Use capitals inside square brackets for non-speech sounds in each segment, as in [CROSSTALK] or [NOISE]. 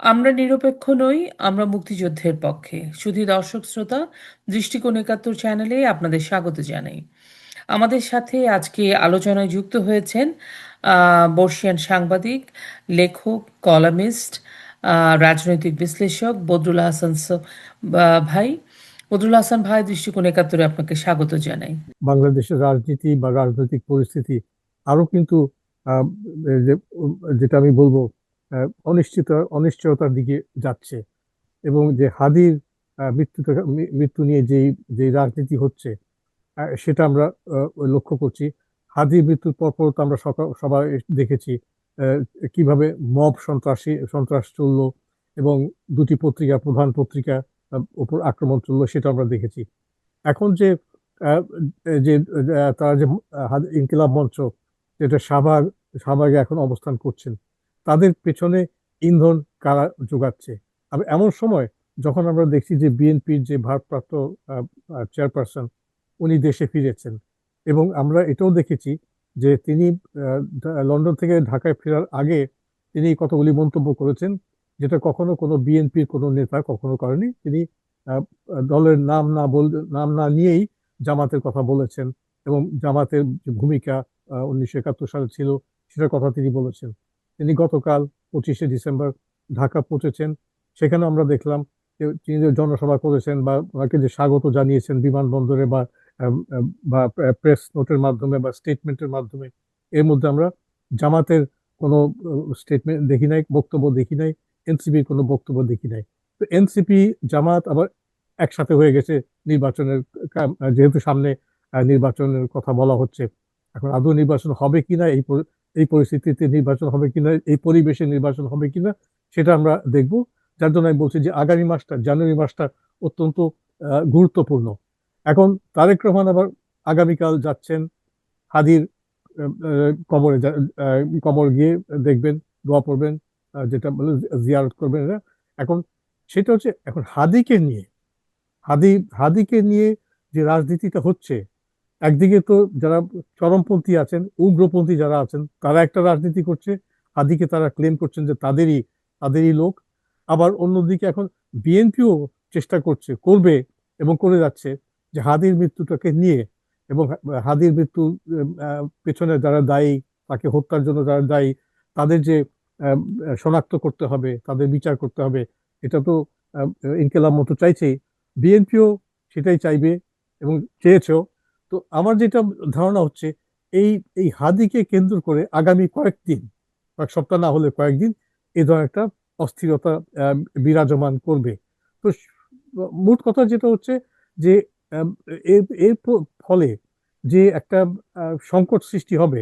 আমরা নিরপেক্ষ নই, আমরা মুক্তিযুদ্ধের পক্ষে। শুধু দর্শক শ্রোতা, দৃষ্টিকোণ একাত্তর চ্যানেলে আপনাদের স্বাগত জানাই। আমাদের সাথে আজকে আলোচনায় যুক্ত হয়েছেন বর্ষিয়ান সাংবাদিক, লেখক, কলামিস্ট রাজনৈতিক বিশ্লেষক বদরুল হাসান ভাই। বদরুল হাসান ভাই, দৃষ্টিকোণ একাত্তরে আপনাকে স্বাগত জানাই। বাংলাদেশের রাজনীতি বা রাজনৈতিক পরিস্থিতি আরও কিন্তু যেটা আমি বলব অনিশ্চিত, অনিশ্চয়তার দিকে যাচ্ছে। এবং যে হাদির মৃত্যু মৃত্যু নিয়ে যেই যে রাজনীতি হচ্ছে সেটা আমরা লক্ষ্য করছি। হাদির মৃত্যুর পরপর তো আমরা সবাই দেখেছি কীভাবে মব সন্ত্রাসী, সন্ত্রাস চলল এবং দুটি পত্রিকা, প্রধান পত্রিকা উপর আক্রমণ চলল, সেটা আমরা দেখেছি। এখন যে যে তারা যে ইনকিলাব মঞ্চ, যেটা শাহবাগ শাহবাগে এখন অবস্থান করছেন তাদের পেছনে ইন্ধন কারা যোগাচ্ছে আর এমন সময় যখন আমরা দেখছি যে বিএনপির যে ভারপ্রাপ্ত চেয়ারপারসন উনি দেশে ফিরেছেন এবং আমরা এটাও দেখেছি যে তিনি লন্ডন থেকে ঢাকায় ফেরার আগে তিনি কতগুলি মন্তব্য করেছেন যেটা কখনো কোনো বিএনপির কোনো নেতা কখনো করেনি। তিনি দলের নাম না বল, নাম না নিয়েই জামাতের কথা বলেছেন এবং জামাতের যে ভূমিকা উনিশশো একাত্তর সালে ছিল সেটার কথা তিনি বলেছেন। তিনি গতকাল পঁচিশে ডিসেম্বর ঢাকা পৌঁছেছেন। সেখানে আমরা দেখলাম যে তিনি যে জনসভা করেছেন বা ওনাকে যে স্বাগত জানিয়েছেন বিমানবন্দরে বা বা প্রেস নোটের মাধ্যমে বা স্টেটমেন্টের মাধ্যমে, এর মধ্যে আমরা জামাতের কোনো স্টেটমেন্ট দেখি নাই, বক্তব্য দেখি নাই, এনসিপির কোনো বক্তব্য দেখি নাই। তো এনসিপি, জামাত আবার একসাথে হয়ে গেছে নির্বাচনের যেহেতু সামনে নির্বাচনের কথা বলা হচ্ছে। এখন আদৌ নির্বাচন হবে কিনা এই এই পরিস্থিতিতে নির্বাচন হবে কিনা, এই পরিবেশে নির্বাচন হবে কিনা, সেটা আমরা দেখব। যার জন্য আমি বলছি যে আগামী মাসটা, জানুয়ারি মাসটা অত্যন্ত গুরুত্বপূর্ণ। এখন তারেক রহমান আবার আগামীকাল যাচ্ছেন হাদির কবরে কবর গিয়ে দেখবেন, দোয়া পড়বেন যেটা বলে জিয়ারত করবেন এরা। এখন সেটা হচ্ছে, এখন হাদিকে নিয়ে, হাদি, হাদিকে নিয়ে যে রাজনীতিটা হচ্ছে একদিকে তো যারা চরমপন্থী আছেন, উগ্রপন্থী যারা আছেন, তারা একটা রাজনীতি করছে হাদিকে তারা ক্লেম করছেন যে তাদেরই তাদেরই লোক। আবার অন্যদিকে এখন বিএনপিও চেষ্টা করছে, করবে এবং করে যাচ্ছে যে হাদির মৃত্যুটাকে নিয়ে এবং হাদির মৃত্যু পেছনে যারা দায়ী, তাকে হত্যার জন্য যারা দায়ী, তাদের যে শনাক্ত করতে হবে, তাদের বিচার করতে হবে, এটা তো ইনকেলাম মতো চাইছেই। বিএনপিও সেটাই চাইবে এবং চেয়েছেও। তো আমার যেটা ধারণা হচ্ছে, এই এই হাদিকে কেন্দ্র করে আগামী কয়েকদিন, কয়েক সপ্তাহ না হলে কয়েকদিন এই ধরনের একটা অস্থিরতা বিরাজমান করবে। তো মোট কথা যেটা হচ্ছে যে এর ফলে যে একটা সংকট সৃষ্টি হবে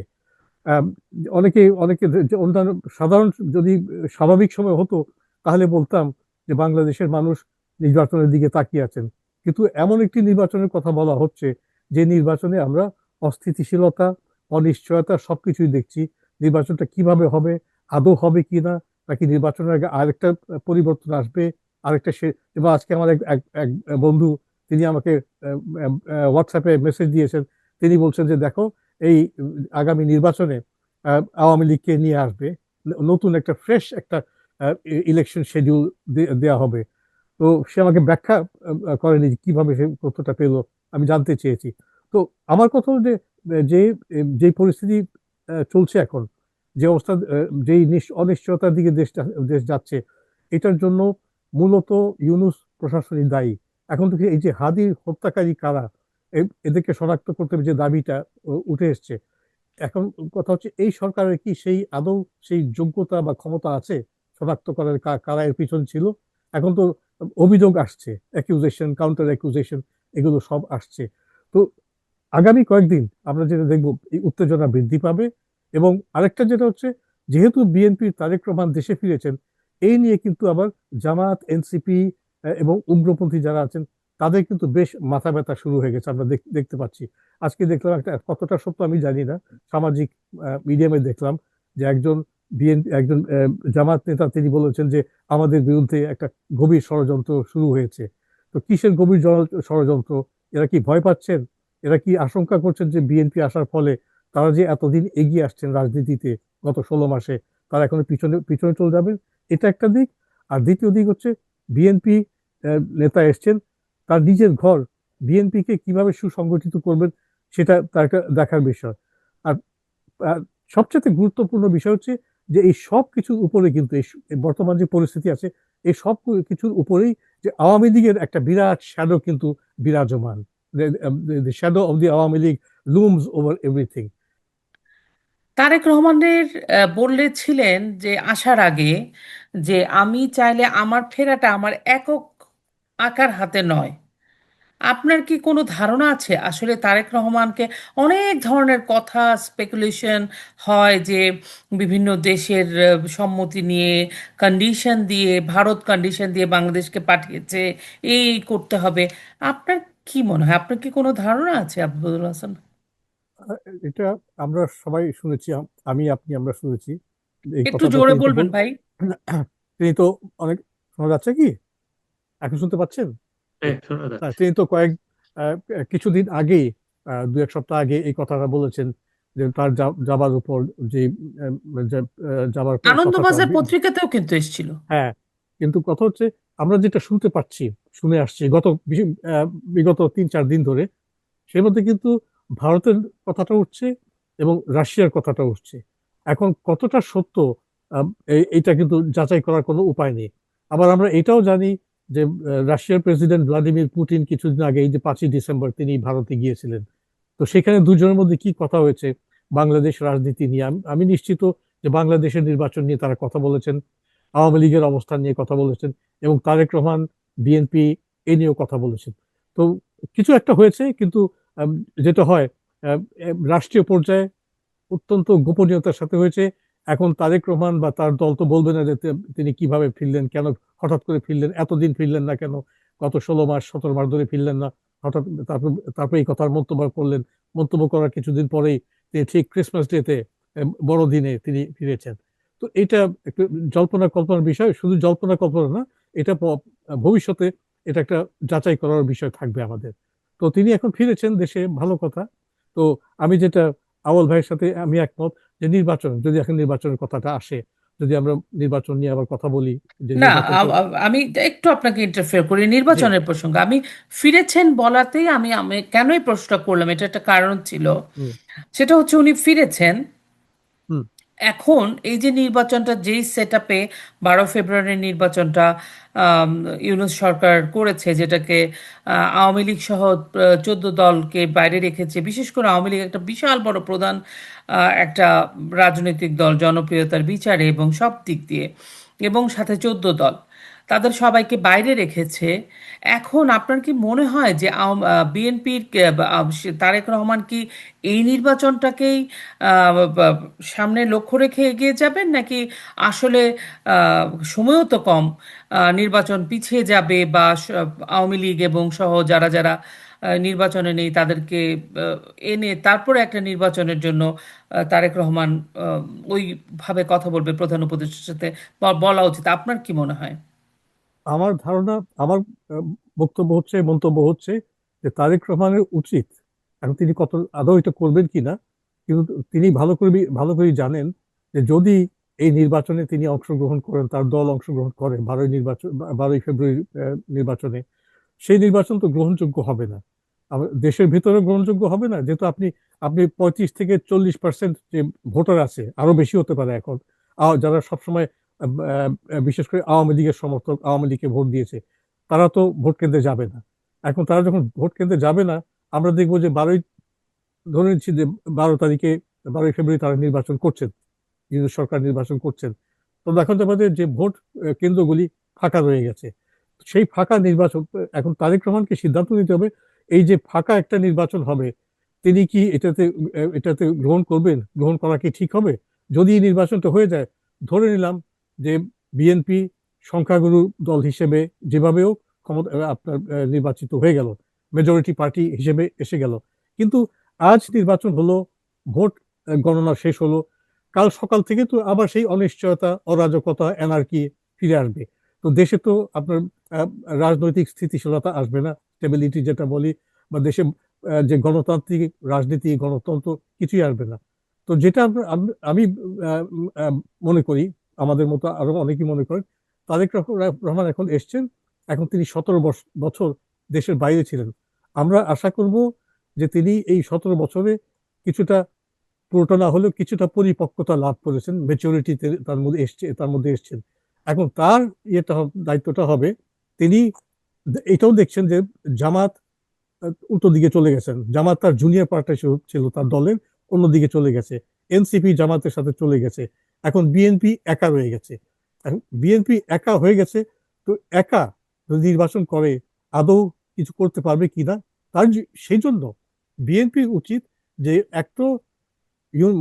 অনেকে অনেকে অন্যান্য সাধারণ যদি স্বাভাবিক সময় হতো, তাহলে বলতাম যে বাংলাদেশের মানুষ নির্বাচনের দিকে তাকিয়ে আছেন। কিন্তু এমন একটি নির্বাচনের কথা বলা হচ্ছে যে নির্বাচনে আমরা অস্থিতিশীলতা, অনিশ্চয়তা সবকিছুই দেখছি, নির্বাচনটা কীভাবে হবে, আদৌ হবে কি না নাকি নির্বাচনের আগে আরেকটা পরিবর্তন আসবে, আরেকটা সে, এবং আজকে আমার এক এক বন্ধু, তিনি আমাকে হোয়াটসঅ্যাপে মেসেজ দিয়েছেন, তিনি বলছেন যে দেখো, এই আগামী নির্বাচনে আওয়ামী লীগকে নিয়ে আসবে নতুন একটা ফ্রেশ একটা ইলেকশন শিডিউল দেওয়া হবে। তো সে আমাকে ব্যাখ্যা করেনি কীভাবে সে তথ্যটা পেল, আমি জানতে চেয়েছি। তো আমার কথা হল যে যে পরিস্থিতি চলছে এখন, যে অবস্থা যেই অনিশ্চয়তার দিকে দেশটা দেশ যাচ্ছে, এটার জন্য মূলত ইউনুস প্রশাসনিক দায়ী। এখন তো এই যে হাদির হত্যাকারী কারা এদেরকে শনাক্ত করতে যে দাবিটা উঠে এসছে। এখন কথা হচ্ছে এই সরকারের কি সেই আদৌ সেই যোগ্যতা বা ক্ষমতা আছে শনাক্ত করার কারা এর পিছন ছিল? এখন তো অভিযোগ আসছে অ্যাকিউজেশন কাউন্টার অ্যাকিউজেশন এগুলো সব আসছে। তো আগামী কয়েকদিন আমরা যেটা দেখব, এই উত্তেজনা বৃদ্ধি পাবে এবং আরেকটা যেটা হচ্ছে, যেহেতু বিএনপির তারেক রহমান দেশে ফিরেছেন, এই নিয়ে কিন্তু আবার জামাত এনসিপি এবং উগ্রপন্থী যারা আছেন, তাদের কিন্তু বেশ মাথা ব্যথা শুরু হয়ে গেছে, আমরা দেখতে পাচ্ছি। আজকে দেখলাম একটা, কতটা সত্য আমি জানি না, সামাজিক মিডিয়ামে দেখলাম যে একজন বিএনপি একজন জামাত নেতা তিনি বলেছেন যে আমাদের বিরুদ্ধে একটা গভীর ষড়যন্ত্র শুরু হয়েছে। তো কিসের গভীর ষড়যন্ত্র? এরা কি ভয় পাচ্ছেন? এরা কি আশঙ্কা করছেন যে বিএনপি আসার ফলে তারা যে এতদিন এগিয়ে আসছেন রাজনীতিতে গত ষোলো মাসে, তারা এখন পিছনে পিছনে চলে যাবেন? এটা একটা দিক। আর দ্বিতীয় দিক হচ্ছে বিএনপি নেতা এসছেন, তার নিজের ঘর বিএনপিকে কীভাবে সুসংগঠিত করবেন সেটা তার দেখার বিষয়। আর সবচেয়ে গুরুত্বপূর্ণ বিষয় হচ্ছে যে এই সব কিছুর উপরে কিন্তু এই বর্তমান যে পরিস্থিতি আছে এই সব কিছুর উপরেই যে আওয়ামী লীগের একটা বিরাট শ্যাডো কিন্তু বিরাজমান। Shadow of the Awami League looms over everything Tarique রহমানের আহ, বলেছিলেন যে আসার আগে যে আমি চাইলে আমার ফেরাটা আমার একক আকার হাতে নয়। আপনার কি কোনো ধারণা আছে? আসলে তারেক রহমানকে অনেক ধরনের কথা স্পেকুলেশন হয় যে বিভিন্ন দেশের সম্মতি নিয়ে কন্ডিশন দিয়ে ভারত কন্ডিশন দিয়ে বাংলাদেশকে পাঠিয়েছে এই করতে হবে। আপনার কি মনে হয়? আপনার কি কোনো ধারণা আছে আব্দুল হাসান? এটা আমরা সবাই শুনেছি আমি আপনি আমরা শুনেছি। একটু জোরে বলবেন। ভাই। [CLEARS THROAT] তিনি তো অনেক শোনা যাচ্ছে কি? এখন শুনতে পাচ্ছেন? হ্যাঁ হ্যাঁ, তিনি তো কয়েক কিছুদিন আগেই দু এক সপ্তাহ আগে এই কথাটা বলেছেন যে তার যাবার উপর যে যাবার আনন্দবাজার পত্রিকাতেও কিন্তু এসেছিল। হ্যাঁ কিন্তু কথা হচ্ছে আমরা যেটা শুনতে পাচ্ছি শুনে আসছি গত বিগত তিন চার দিন ধরে সেই মধ্যে কিন্তু ভারতের কথাটা উঠছে এবং রাশিয়ার কথাটা উঠছে। এখন কতটা সত্য এইটা কিন্তু যাচাই করার কোনো উপায় নেই। আবার আমরা এটাও জানি যে রাশিয়ার প্রেসিডেন্ট ভ্লাদিমির পুতিন কিছুদিন আগে, এই যে পাঁচই ডিসেম্বর, তিনি ভারতে গিয়েছিলেন। তো সেখানে দুজনের মধ্যে কি কথা হয়েছে বাংলাদেশ রাজনীতি নিয়ে? আমি নিশ্চিত যে বাংলাদেশের নির্বাচন নিয়ে তারা কথা বলেছেন, আওয়ামী লীগের অবস্থান নিয়ে কথা বলেছেন, এবং তারেক রহমান, বিএনপি, এ নিয়েও কথা বলেছেন। তো কিছু একটা হয়েছে, কিন্তু যেটা হয় রাষ্ট্রীয় পর্যায়ে অত্যন্ত গোপনীয়তার সাথে হয়েছে। এখন তারেক রহমান বা তার দল তো বলবে না যে তিনি কীভাবে ফিরলেন, কেন হঠাৎ করে ফিরলেন, এতদিন ফিরলেন না কেন? গত ষোলো মাস, সতেরো মাস ধরে ফিরলেন না। হঠাৎ তারপর তারপর এই কথার মন্তব্য করলেন। মন্তব্য করার কিছুদিন পরেই তিনি ঠিক ক্রিসমাস ডেতে বড়দিনে তিনি ফিরেছেন। তো এটা একটু জল্পনা কল্পনার বিষয়, শুধু জল্পনা কল্পনা না, এটা ভবিষ্যতে এটা একটা যাচাই করার বিষয় থাকবে আমাদের। তো তিনি এখন ফিরেছেন দেশে, ভালো কথা। তো আমি যেটা আওয়াল ভাইয়ের সাথে আমি একমত যে নির্বাচন যদি এখন নির্বাচনের কথাটা আসে যদি আমরা নির্বাচন নিয়ে আবার কথা বলি না আমি একটু আপনাকে ইন্টারফেয়ার করি নির্বাচনের প্রসঙ্গে। আমি ফিরেছেন বলাতেই আমি আমি কেনই প্রশ্নটা করলাম? এটা একটা কারণ ছিল। সেটা হচ্ছে উনি ফিরেছেন এখন এই যে নির্বাচনটা, যেই সেট আপে বারো ফেব্রুয়ারির নির্বাচনটা ইউনুস সরকার করেছে, যেটাকে আওয়ামী লীগ সহ চোদ্দ দলকে বাইরে রেখেছে, বিশেষ করে আওয়ামী লীগ একটা বিশাল বড় প্রধান একটা রাজনৈতিক দল, জনপ্রিয়তার বিচারে এবং সব দিক দিয়ে, এবং সাথে চোদ্দ দল। তাদের সবাইকে বাইরে রেখেছে। এখন আপনার কি মনে হয় যে বিএনপির তারেক রহমান কি এই নির্বাচনটাকেই সামনে লক্ষ্য রেখে এগিয়ে যাবেন? নাকি আসলে সময়ও তো কম নির্বাচন পিছিয়ে যাবে বা আওয়ামী লীগ এবং সহ যারা যারা নির্বাচনে নেই তাদেরকে এনে তারপরে একটা নির্বাচনের জন্য তারেক রহমান ওইভাবে কথা বলবে প্রধান উপদেষ্টার সাথে বলা উচিত। আপনার কি মনে হয়? আমার ধারণা, আমার বক্তব্য হচ্ছে, মন্তব্য হচ্ছে যে তারেক রহমানের উচিত, এখন তিনি কত আদৌ এটা করবেন কিনা, কিন্তু তিনি ভালো করে ভালো করে জানেন যে যদি এই নির্বাচনে তিনি অংশগ্রহণ করেন, তার দল অংশগ্রহণ করে বারোই নির্বাচন বারোই ফেব্রুয়ারি নির্বাচনে, সেই নির্বাচন তো গ্রহণযোগ্য হবে না। দেশের ভিতরে গ্রহণযোগ্য হবে না, যেহেতু আপনি আপনি পঁয়ত্রিশ থেকে চল্লিশ পার্সেন্ট যে ভোটার আছে আরও বেশি হতে পারে এখন। যারা সবসময় বিশেষ করে আওয়ামী লীগের সমর্থক, আওয়ামী লীগকে ভোট দিয়েছে, তারা তো ভোট কেন্দ্রে যাবে না। এখন তারা যখন ভোট কেন্দ্রে যাবে না, আমরা দেখব যে বারোই, ধরে নিচ্ছি যে বারো তারিখে, বারোই ফেব্রুয়ারি তারা নির্বাচন করছেন ইউনিট সরকার নির্বাচন করছেন। তো দেখা যাবে যে ভোট কেন্দ্রগুলি ফাঁকা রয়ে গেছে। সেই ফাঁকা নির্বাচন, এখন তারেক রহমানকে সিদ্ধান্ত নিতে হবে, এই যে ফাঁকা একটা নির্বাচন হবে, তিনি কি এটাতে এটাতে গ্রহণ করবেন? গ্রহণ করা কি ঠিক হবে? যদি এই নির্বাচনটা হয়ে যায়, ধরে নিলাম যে বিএনপি সংখ্যাগুরু দল হিসেবে যেভাবে হোক ক্ষমতা আপনার নির্বাচিত হয়ে গেল মেজরিটি পার্টি হিসেবে এসে গেল। কিন্তু আজ নির্বাচন হলো, ভোট গণনা শেষ হলো, কাল সকাল থেকে তো আবার সেই অনিশ্চয়তা, অরাজকতা এনার্কি ফিরে আসবে। তো দেশে তো আপনার রাজনৈতিক স্থিতিশীলতা আসবে না স্টেবিলিটি যেটা বলি, বা দেশে যে গণতান্ত্রিক রাজনীতি, গণতন্ত্র কিছুই আসবে না। তো যেটা আমি মনে করি আমাদের মতো আরও অনেকেই মনে করেন। তারেক রহমান এখন এসছেন, এখন তিনি সতেরো বছর দেশের বাইরে ছিলেন। আমরা আশা করব যে তিনি এই সতেরো বছরে কিছুটা পুরোটা না হলেও কিছুটা পরিপক্কতা লাভ করেছেন মেচুরিটিতে তার মধ্যে এসছে, তার মধ্যে এসছেন। এখন তার ইয়েটা দায়িত্বটা হবে, তিনি এটাও দেখছেন যে জামাত উল্টো দিকে চলে গেছেন। জামাত তার জুনিয়র পার্টি ছিল তার দলের, অন্যদিকে চলে গেছে। এনসিপি জামাতের সাথে চলে গেছে। এখন বিএনপি একা রয়ে গেছে। এখন বিএনপি একা হয়ে গেছে, তো একা যদি নির্বাচন করে, আদৌ কিছু করতে পারবে কিনা তার সেই জন্য বিএনপির উচিত যে এক তো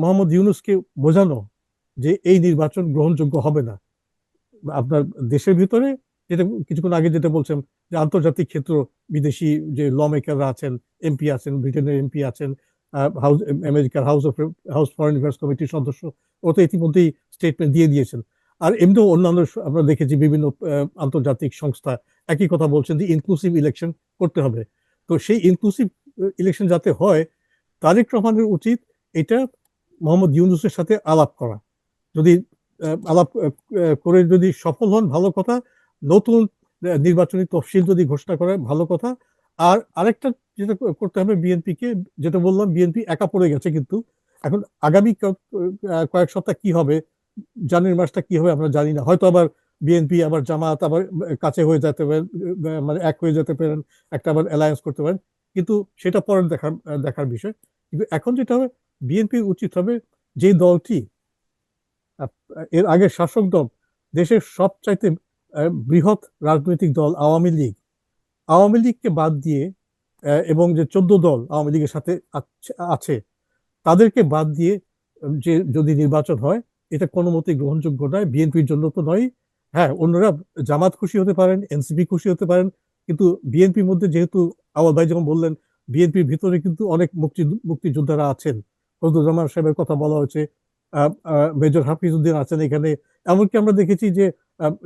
মোহাম্মদ ইউনুসকে বোঝানো যে এই নির্বাচন গ্রহণযোগ্য হবে না। আপনার দেশের ভিতরে যেটা কিছুক্ষণ আগে যেটা বলছেন যে আন্তর্জাতিক ক্ষেত্র, বিদেশি যে ল মেকাররা আছেন এমপি আছেন ব্রিটেনের এমপি আছেন হাউস আমেরিকার House of House foreign affairs কমিটির সদস্য, ও তো ইতিমধ্যেই স্টেটমেন্ট দিয়ে দিয়েছেন। আর এমনিও অন্যান্য আমরা দেখেছি বিভিন্ন আন্তর্জাতিক সংস্থা একই কথা বলছেন যে ইনক্লুসিভ ইলেকশন করতে হবে। তো সেই ইনক্লুসিভ ইলেকশন যাতে হয়, তারেক রহমানের উচিত এটা মোহাম্মদ ইউনুসের সাথে আলাপ করা। যদি আলাপ করে যদি সফল হন, ভালো কথা। নতুন নির্বাচনী তফসিল যদি ঘোষণা করে, ভালো কথা। আর আরেকটা যেটা করতে হবে বিএনপি কে যেটা বললাম, বিএনপি একা পড়ে গেছে কিন্তু। এখন আগামী কয়েক সপ্তাহ কি হবে? জানুয়ারি মাসটা কি হবে আমরা জানি না। হয়তো আবার বিএনপি, আবার জামাত আবার কাছে হয়ে যেতে পারেন মানে এক হয়ে যেতে পারেন, একটা আবার অ্যালায়েন্স করতে পারেন। কিন্তু সেটা পরের দেখার দেখার বিষয়। কিন্তু এখন যেটা হবে, বিএনপি উচিত হবে যে দলটি এর আগে শাসক দল, দেশের সবচাইতে বৃহৎ রাজনৈতিক দল আওয়ামী লীগ আওয়ামী লীগকে বাদ দিয়ে এবং যে চোদ্দ দল আওয়ামী লীগের সাথে আছে তাদেরকে বাদ দিয়ে যে যদি নির্বাচন হয়, এটা কোনো মতেই গ্রহণযোগ্য নয়, বিএনপির জন্য তো নয় হ্যাঁ অন্যরা জামাত খুশি হতে পারেন, এনসিপি খুশি হতে পারেন, কিন্তু বিএনপির মধ্যে যেহেতু আওয়াল ভাই যেমন বললেন, বিএনপির ভিতরে কিন্তু অনেক মুক্তি মুক্তিযোদ্ধারা আছেন। ফজলুর সাহেবের কথা বলা হয়েছে মেজর হাফিজউদ্দিন আছেন এখানে। এমনকি আমরা দেখেছি যে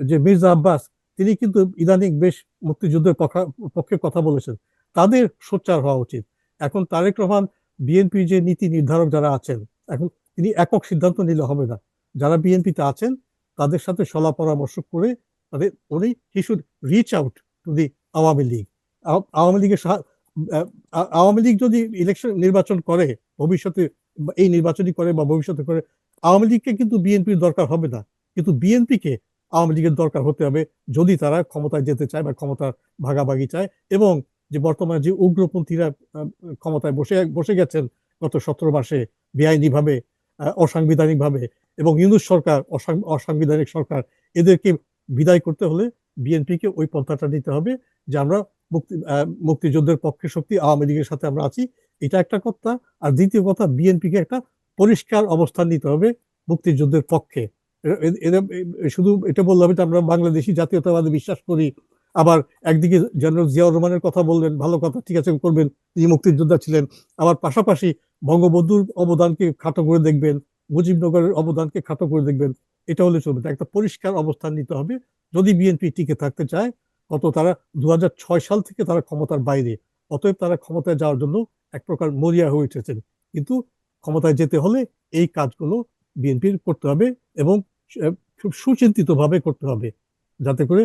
যে মির্জা আব্বাস তিনি কিন্তু ইদানিং বেশ মুক্তিযুদ্ধের পক্ষা- কথা বলেছেন। তাদের সোচ্চার হওয়া উচিত। এখন তারেক রহমান, বিএনপির যে নীতি নির্ধারক যারা আছেন, এখন তিনি একক সিদ্ধান্ত নিলে হবে না। যারা বিএনপিতে আছেন, তাদের সাথে সলা পরামর্শ করে তাদের উনি he should reach out to the Awami League. Awami লীগের আওয়ামী লীগ যদি ইলেকশন নির্বাচন করে, ভবিষ্যতে এই নির্বাচনই করে বা ভবিষ্যতে করে, আওয়ামী লীগকে কিন্তু বিএনপির দরকার হবে না। কিন্তু বিএনপিকে আওয়ামী লীগের দরকার হতে হবে যদি তারা ক্ষমতায় যেতে চায় বা ক্ষমতার ভাগাভাগি চায় এবং যে বর্তমানে যে উগ্রপন্থীরা ক্ষমতায় বসে বসে গেছেন গত সতেরো মাসে বেআইনি অসাংবিধানিকভাবে এবং ইউনুস সরকার অসাংবিধানিক সরকার, এদেরকে বিদায় করতে হলে বিএনপিকে ওই পন্থাটা নিতে হবে যে আমরা মুক্তি মুক্তিযুদ্ধের পক্ষে শক্তি, আওয়ামী লীগের সাথে আমরা আছি, এটা একটা কথা। আর দ্বিতীয় কথা, বিএনপিকে একটা পরিষ্কার অবস্থান নিতে হবে মুক্তিযুদ্ধের পক্ষে। শুধু এটা বললাম যে আমরা বাংলাদেশি জাতীয়তাবাদে বিশ্বাস করি। আবার একদিকে জেনারেল জিয়াউর রহমানের কথা বললেন, ভালো কথা, ঠিক আছে, করবেন, তিনি মুক্তিযোদ্ধা ছিলেন। আবার পাশাপাশি বঙ্গবন্ধুর অবদানকে খাটো করে দেখবেন, মুজিবনগরের অবদানকে খাটো করে দেখবেন, এটা হলে চলবে। একটা পরিষ্কার অবস্থান নিতে হবে। যদি বিএনপি টিকে থাকতে চায় কত তারা দু হাজার ছয় সাল থেকে তারা ক্ষমতার বাইরে, অতএব তারা ক্ষমতায় যাওয়ার জন্য এক প্রকার মরিয়া হয়ে উঠেছেন। কিন্তু ক্ষমতায় যেতে হলে এই কাজগুলো বিএনপির করতে হবে এবং খুব সুচিন্তিতভাবে করতে হবে। যাতে করে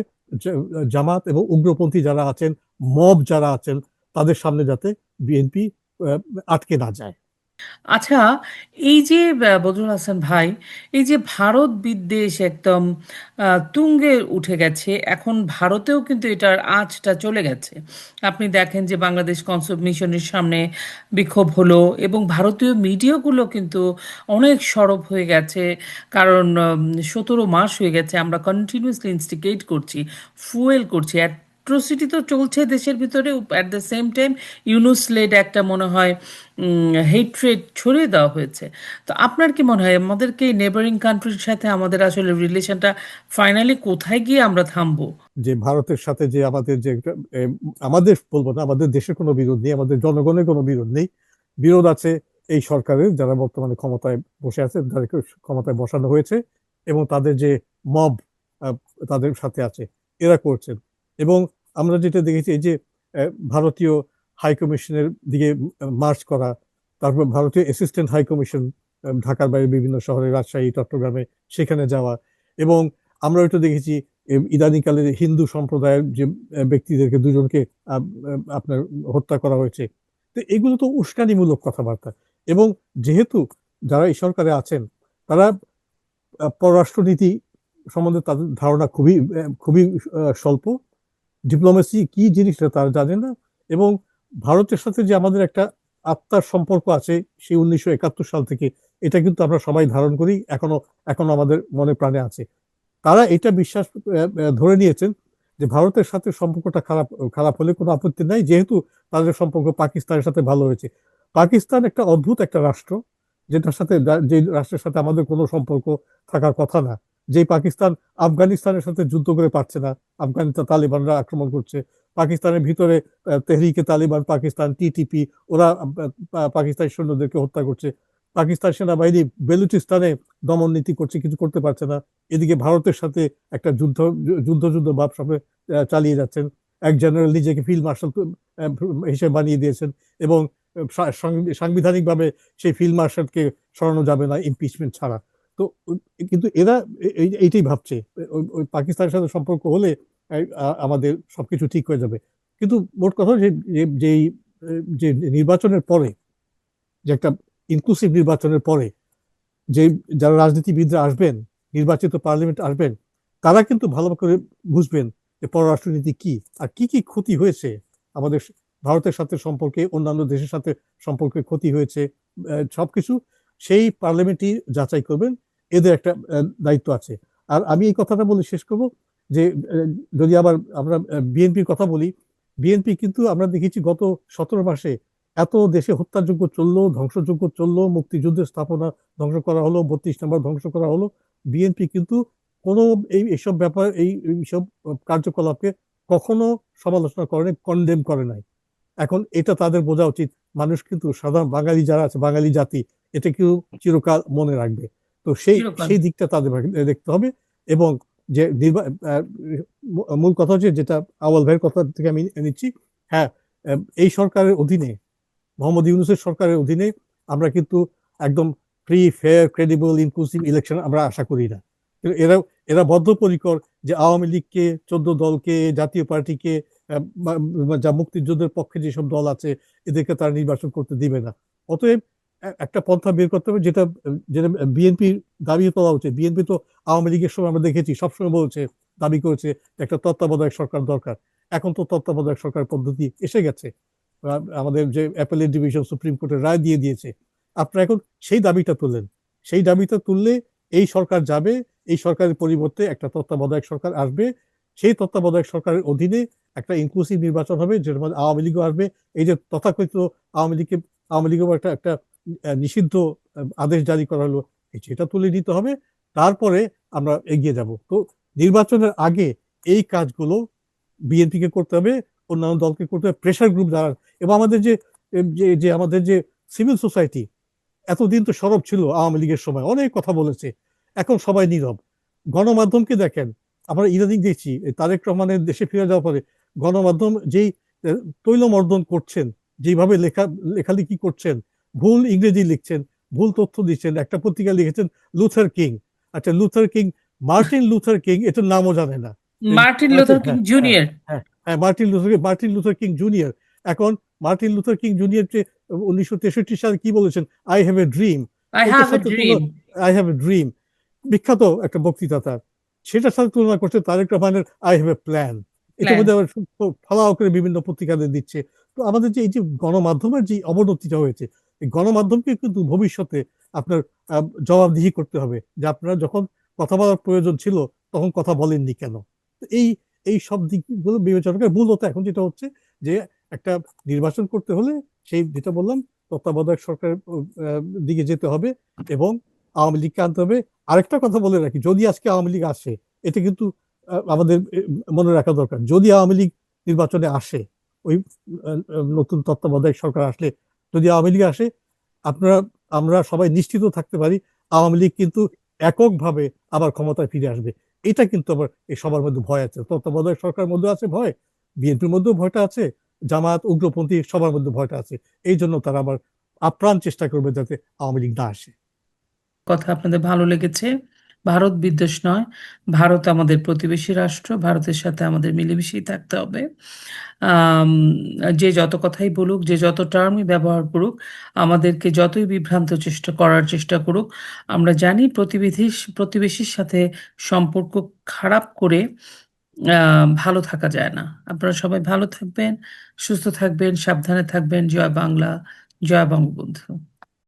জামাত এবং উগ্রপন্থী যারা আছেন, মব যারা আছেন, তাদের সামনে যাতে বিএনপি আটকে না যায়। আচ্ছা এই যে বদরুল হাসান ভাই, এই যে ভারত বিদ্বেষ একদম তুঙ্গে উঠে গেছে, এখন ভারতেও কিন্তু এটার আঁচটা চলে গেছে। আপনি দেখেন যে বাংলাদেশ কনসুল মিশনের সামনে বিক্ষোভ হলো এবং ভারতীয় মিডিয়াগুলো কিন্তু অনেক সরব হয়ে গেছে, কারণ সতেরো মাস হয়ে গেছে, আমরা কন্টিনিউয়াসলি ইনস্টিগেট করছি ফুয়েল করছি অ্যাট্রোসিটি তো চলছে দেশের ভিতরে at the same time Yunus led একটা মনে হয় হেট্রেড ছড়িয়ে দেওয়া হয়েছে। তো আপনার কি মনে হয় আমাদেরকে নেবারিং কান্ট্রির সাথে আমাদের আসলে রিলেশনটা ফাইনালি কোথায় গিয়ে আমরা থামবো? যে ভারতের সাথে যে আমাদের যে আমাদের বলব না, আমাদের দেশের কোনো বিরোধ নেই, আমাদের জনগণের কোনো বিরোধ নেই। বিরোধ আছে এই সরকারের, যারা বর্তমানে ক্ষমতায় বসে আছে যাদেরকে ক্ষমতায় বসানো হয়েছে, এবং তাদের যে মব তাদের সাথে আছে, এরা করছেন। এবং আমরা যেটা দেখেছি যে ভারতীয় হাই কমিশনের দিকে মার্চ করা, তারপর ভারতীয় অ্যাসিস্ট্যান্ট হাই কমিশন ঢাকার বাইরে বিভিন্ন শহরে, রাজশাহী, চট্টগ্রামে সেখানে যাওয়া এবং আমরা ওইটা দেখেছি ইদানিংকালে হিন্দু সম্প্রদায়ের যে ব্যক্তিদেরকে দুজনকে আপনার হত্যা করা হয়েছে। তো এগুলো তো উস্কানিমূলক কথাবার্তা এবং যেহেতু যারা এই সরকারে আছেন, তারা পররাষ্ট্রনীতি সম্বন্ধে তাদের ধারণা খুবই খুবই স্বল্প ডিপ্লোমেসি কি জিনিসটা তারা জানে না। এবং ভারতের সাথে যে আমাদের একটা আত্মার সম্পর্ক আছে, সেই উনিশশো একাত্তর সাল থেকে এটা কিন্তু আমরা সবাই ধারণ করি, এখনও এখনও আমাদের মনে প্রাণে আছে। তারা এটা বিশ্বাস ধরে নিয়েছেন যে ভারতের সাথে সম্পর্কটা খারাপ খারাপ হলে কোনো আপত্তি নাই, যেহেতু তাদের সম্পর্ক পাকিস্তানের সাথে ভালো হয়েছে। পাকিস্তান একটা অদ্ভুত একটা রাষ্ট্র, যেটার সাথে, যে রাষ্ট্রের সাথে আমাদের কোনো সম্পর্ক থাকার কথা না। যেই পাকিস্তান আফগানিস্তানের সাথে যুদ্ধ করে পারছে না, আফগানিস্তান তালিবানরা আক্রমণ করছে, পাকিস্তানের ভিতরে তেহরিকে তালিবান, পাকিস্তান টিটিপি, ওরা পাকিস্তানি সৈন্যদেরকে হত্যা করছে, পাকিস্তান সেনাবাহিনী বেলুচিস্তানে দমন নীতি করছে, কিছু করতে পারছে না, এদিকে ভারতের সাথে একটা যুদ্ধ যুদ্ধ যুদ্ধ ভাব সবে চালিয়ে যাচ্ছেন, এক জেনারেল নিজেকে ফিল্ড মার্শাল হিসেবে বানিয়ে দিয়েছেন এবং সাংবিধানিকভাবে সেই ফিল্ড মার্শালকে সরানো যাবে না, ইমপিচমেন্ট ছাড়া। তো কিন্তু এরা এই- এইটাই ভাবছে। ওই পাকিস্তানের সাথে সম্পর্ক হলে আমাদের সবকিছু ঠিক হয়ে যাবে। কিন্তু মোট কথা যে যেই, যে নির্বাচনের পরে, যে একটা ইনক্লুসিভ নির্বাচনের পরে, যে যারা রাজনীতিবিদরা আসবেন, নির্বাচিত পার্লামেন্ট আসবেন, তারা কিন্তু ভালো করে বুঝবেন যে পররাষ্ট্রনীতি কি, আর কি কি ক্ষতি হয়েছে। আমাদের ভারতের সাথে সম্পর্কে, অন্যান্য দেশের সাথে সম্পর্কে ক্ষতি হয়েছে সবকিছু সেই পার্লামেন্টই যাচাই করবেন, এদের একটা দায়িত্ব আছে। আর আমি এই কথাটা বলে শেষ করব যে যদি আবার আমরা বিএনপির কথা বলি, বিএনপি কিন্তু আমরা দেখেছি গত সতেরো মাসে এত দেশে হত্যাযোগ্য চলল ধ্বংসযোগ্য চলল, মুক্তিযুদ্ধের স্থাপনা ধ্বংস করা হলো, বত্রিশ নম্বর ধ্বংস করা হলো। বিএনপি কিন্তু কোনো এই, এইসব ব্যাপার, এই এইসব কার্যকলাপকে কখনো সমালোচনা করে নাই কন্ডেম করে নাই। এখন এটা তাদের বোঝা উচিত। মানুষ কিন্তু সাধারণ বাঙালি যারা আছে, বাঙালি জাতি এটা কেউ চিরকাল মনে রাখবে। তো সেই সেই দিকটা তাদের দেখতে হবে এবং যে মূল কথা হচ্ছে যেটা আওয়াল ভাইয়ের কথা থেকে আমি নিচ্ছি হ্যাঁ এই সরকারের অধীনে মোহাম্মদ ইউনুসের সরকারের অধীনে আমরা কিন্তু একদম free fair credible inclusive election আমরা আশা করি না। এরা এরা বদ্ধপরিকর যে আওয়ামী লীগকে চোদ্দ দলকে জাতীয় পার্টিকে যা মুক্তিযুদ্ধের পক্ষে যেসব দল আছে এদেরকে তারা নির্বাচন করতে দিবে না। অতএব একটা পন্থা বের করতে হবে যেটা যেটা বিএনপির দাবি তোলা উচিত। বিএনপি তো আওয়ামী লীগের সময় আমরা দেখেছি, সবসময় বলছে, দাবি করেছে একটা তত্ত্বাবধায়ক সরকার দরকার। এখন তো তত্ত্বাবধায়ক সরকার পদ্ধতি এসে গেছে। আমাদের যে অ্যাপেলেট ডিভিশন সুপ্রিম কোর্টের রায় দিয়ে দিয়েছে। আপনারা এখন সেই দাবিটা তুললেন। সেই দাবিটা তুললে এই সরকার যাবে, এই সরকারের পরিবর্তে একটা তত্ত্বাবধায়ক সরকার আসবে। সেই তত্ত্বাবধায়ক সরকারের অধীনে একটা ইনক্লুসিভ নির্বাচন হবে, যেটার মধ্যে আওয়ামী লীগও আসবে। এই যে তথাকথিত আওয়ামী লীগকে, আওয়ামী লীগের একটা একটা নিষিদ্ধ আদেশ জারি করা হলো সেটা তুলে নিতে হবে। তারপরে আমরা এগিয়ে যাব। তো নির্বাচনের আগে এই কাজগুলো বিএনপিকে করতে হবে, অন্যান্য দলকে করতে হবে প্রেশার গ্রুপ দ্বারা এবং আমাদের যে যে আমাদের যে সিভিল সোসাইটি এতদিন তো সরব ছিল আওয়ামী লীগের সময়, অনেক কথা বলেছে। এখন সবাই নীরব। গণমাধ্যমকে দেখেন, আমরা ইদানিং দেখছি তারেক রহমানের দেশে ফিরে যাওয়ার পরে গণমাধ্যম যেই তৈলমর্দন করছেন যেভাবে লেখা, লেখালেখি করছেন ভুল ইংরেজি লিখছেন ভুল তথ্য দিচ্ছেন একটা পত্রিকা লিখেছেন লুথার কিং আচ্ছা Luther King Martin Luther King এটার নামও জানে না। মার্টিন লুথার কিং জুনিয়র হ্যাঁ Martin Luther Martin Luther King Junior এখন মার্টিন লুথার কিং জুনিয়র যে উনিশশো তেষট্টি সালে কি বলেছেন? I have a dream I have a dream বিখ্যাত একটা বক্তৃতা তার। সেটার সাথে তুলনা করছে তারেক রহমানের আই হ্যাভ এ প্ল্যান এটা মধ্যে আবার ফলাও করে বিভিন্ন পত্রিকাদের দিচ্ছে। তো আমাদের যে এই যে গণমাধ্যমের যে অবনতিটা হয়েছে গণমাধ্যমকে কিন্তু ভবিষ্যতে আপনার জবাবদিহি করতে হবে। যে আপনারা যখন কথা বলার প্রয়োজন ছিল, তখন কথা বলেননি কেন? এই এই সব দিকগুলো বিবেচনা করে মূলত এখন যেটা হচ্ছে যে, একটা নির্বাচন করতে হলে সেই যেটা বললাম, তত্ত্বাবধায়ক সরকারের দিকে যেতে হবে এবং আওয়ামী লীগকে আনতে হবে। আরেকটা কথা বলে রাখি, যদি আজকে আওয়ামী লীগ আসে, এটা কিন্তু আমাদের মনে রাখা দরকার। যদি আওয়ামী লীগ নির্বাচনে আসে, ওই নতুন তত্ত্বাবধায়ক সরকার আসলে যদি আওয়ামী লীগ আসে, আপনারা, আমরা সবাই নিশ্চিত থাকতে পারি আওয়ামী লীগ কিন্তু এককভাবে আবার ক্ষমতায় ফিরে আসবে। এটা কিন্তু আবার এই সবার মধ্যে ভয় আছে। তত্ত্বাবধায়ক সরকারের মধ্যে আছে ভয়, বিএনপির মধ্যেও ভয়টা আছে জামাত উগ্রপন্থী সবার মধ্যে ভয়টা আছে। এই জন্য তারা আবার আপ্রাণ চেষ্টা করবে যাতে আওয়ামী লীগ না আসে। কথা আপনাদের ভালো লেগেছে। ভারত বিদ্বেষ নয়। ভারত আমাদের প্রতিবেশী রাষ্ট্র, ভারতের সাথে আমাদের মিলেমিশেই থাকতে হবে। যে যত কথাই বলুক, যে যত টার্মই ব্যবহার করুক, আমাদেরকে যতই বিভ্রান্ত চেষ্টা, করার চেষ্টা করুক, আমরা জানি প্রতিবেশী, প্রতিবেশীর সাথে সম্পর্ক খারাপ করে ভালো থাকা যায় না। আপনারা সবাই ভালো থাকবেন, সুস্থ থাকবেন, সাবধানে থাকবেন। জয় বাংলা, জয় বঙ্গবন্ধু।